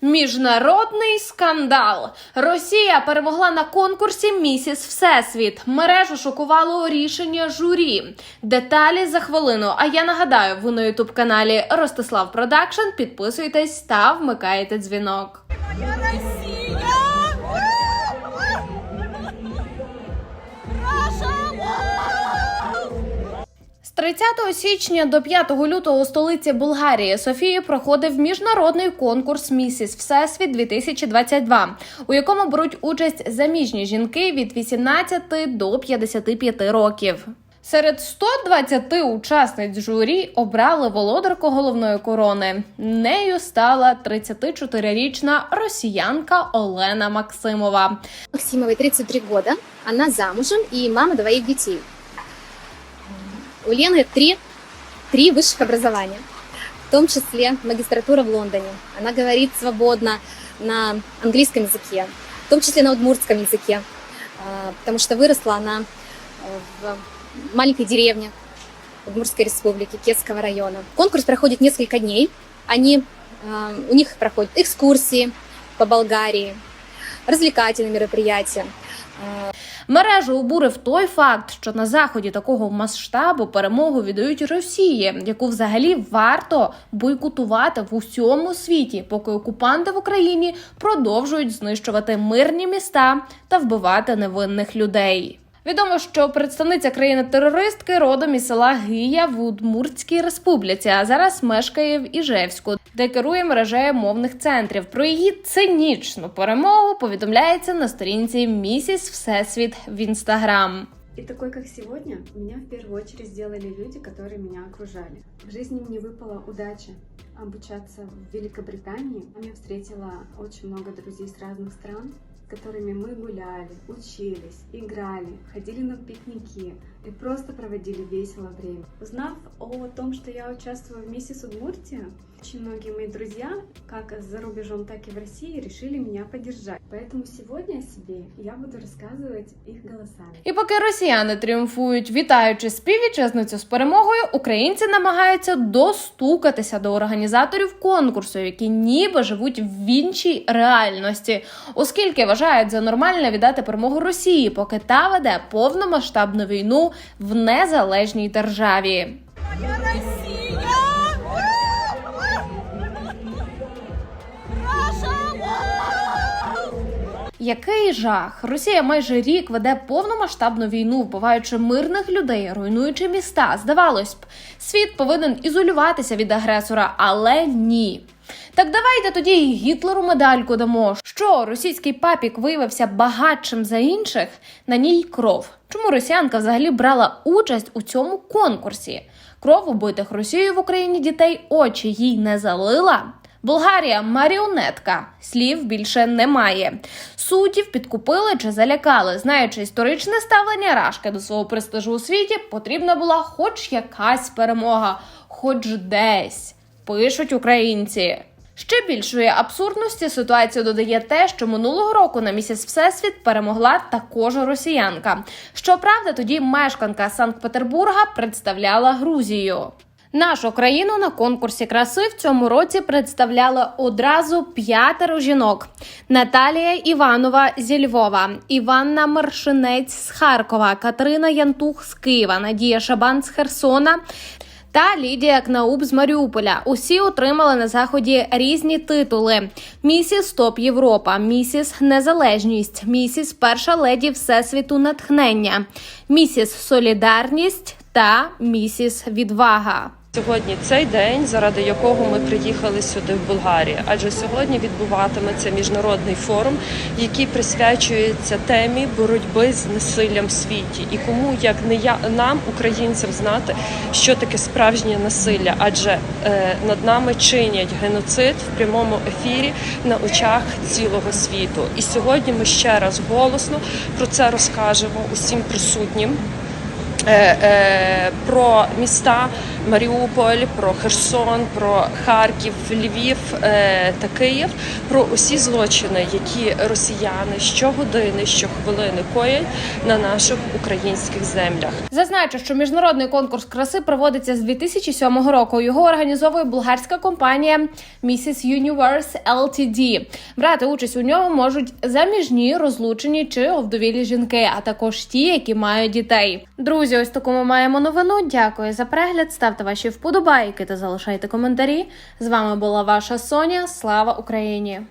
Міжнародний скандал. Росія перемогла на конкурсі Місіс Всесвіт. Мережу шокувало рішення журі. Деталі за хвилину. А я нагадаю, ви на ютуб каналі Ростислав Продакшн. Підписуйтесь та вмикаєте дзвінок. 30 січня до 5 лютого у столиці Болгарії Софії проходив міжнародний конкурс Місіс Всесвіт 2022, у якому беруть участь заміжні жінки від 18 до 55 років. Серед 120 учасниць журі обрали володарку головної корони. Нею стала 34-річна росіянка Олена Максимова. Максимовой 33 года, она замужем и мама двоих детей. У Лены три, три высших образования, в том числе магистратура в Лондоне. Она говорит свободно на английском языке, в том числе на удмуртском языке, а, потому что выросла она э, в маленькой деревне Удмуртской республики, Кетского района. Конкурс проходит несколько дней. Они, а, у них проходят экскурсии по Болгарии, развлекательные мероприятия. Мережу обурив той факт, що на заході такого масштабу перемогу віддають Росії, яку взагалі варто бойкотувати в усьому світі, поки окупанти в Україні продовжують знищувати мирні міста та вбивати невинних людей. Відомо, що представниця країни-терористки родом із села Гия в Удмуртській республіці, а зараз мешкає в Іжевську, де керує мережею мовних центрів. Про її цинічну перемогу повідомляється на сторінці Місіс Всесвіт в інстаграм. И такой, как сегодня, меня в первую очередь сделали люди, которые меня окружали. В жизни мне выпала удача обучаться в Великобритании. Там я встретила очень много друзей с разных стран, с которыми мы гуляли, учились, играли, ходили на пикники и просто проводили весело время. Узнав о том, что я участвую в Миссис Удмуртия, очень многие мои друзья, как за рубежом, так и в России, решили меня поддержать. Поэтому сегодня о себе я буду рассказывать их голосами. І поки росіяни тріумфують, вітаючи співвітчизницю з перемогою, українці намагаються достукатися до організаторів конкурсу, які ніби живуть в іншій реальності, оскільки вважають за нормальне віддати перемогу Росії, поки та веде повномасштабну війну в незалежній державі. Який жах! Росія майже рік веде повномасштабну війну, вбиваючи мирних людей, руйнуючи міста. Здавалось б, світ повинен ізолюватися від агресора, але ні. Так давайте тоді і Гітлеру медальку дамо. Що російський папік виявився багатшим за інших? На ній кров. Чому росіянка взагалі брала участь у цьому конкурсі? Кров убитих Росією в Україні дітей очі їй не залила. Болгарія маріонетка. Слів більше немає. Суддів підкупили чи залякали. Знаючи історичне ставлення Рашки до свого престижу у світі, потрібна була хоч якась перемога, хоч десь. Пишуть українці. Ще більшої абсурдності ситуацію додає те, що минулого року на місяць Всесвіт перемогла також росіянка. Щоправда, тоді мешканка Санкт-Петербурга представляла Грузію. Нашу країну на конкурсі краси в цьому році представляли одразу п'ятеро жінок: Наталія Іванова зі Львова, Іванна Маршинець з Харкова, Катерина Янтух з Києва, Надія Шабан з Херсона. Та Лідія Кнауб з Маріуполя. Усі отримали на заході різні титули: Місіс Топ Європа, Місіс Незалежність, Місіс Перша леді Всесвіту Натхнення, Місіс Солідарність та Місіс Відвага. Сьогодні цей день, заради якого ми приїхали сюди в Болгарію, адже сьогодні відбуватиметься міжнародний форум, який присвячується темі боротьби з насиллям в світі. І кому як не я нам, українцям, знати, що таке справжнє насилля, адже е, над нами чинять геноцид в прямому ефірі на очах цілого світу. І сьогодні ми ще раз голосно про це розкажемо усім присутнім. Е, е, про міста, Маріуполь, про Херсон, про Харків, Львів е, та Київ, про усі злочини, які росіяни щогодини, щохвилини коять на наших українських землях. Зазначу, що міжнародний конкурс краси проводиться з 2007 року. Його організовує булгарська компанія Mrs. Universe Ltd. Брати участь у ньому можуть заміжні, розлучені чи овдовілі жінки, а також ті, які мають дітей. Друзі, ось таку ми маємо новину. Дякую за перегляд. Ставте ваші вподобайки та залишайте коментарі. З вами була ваша Соня. Слава Україні!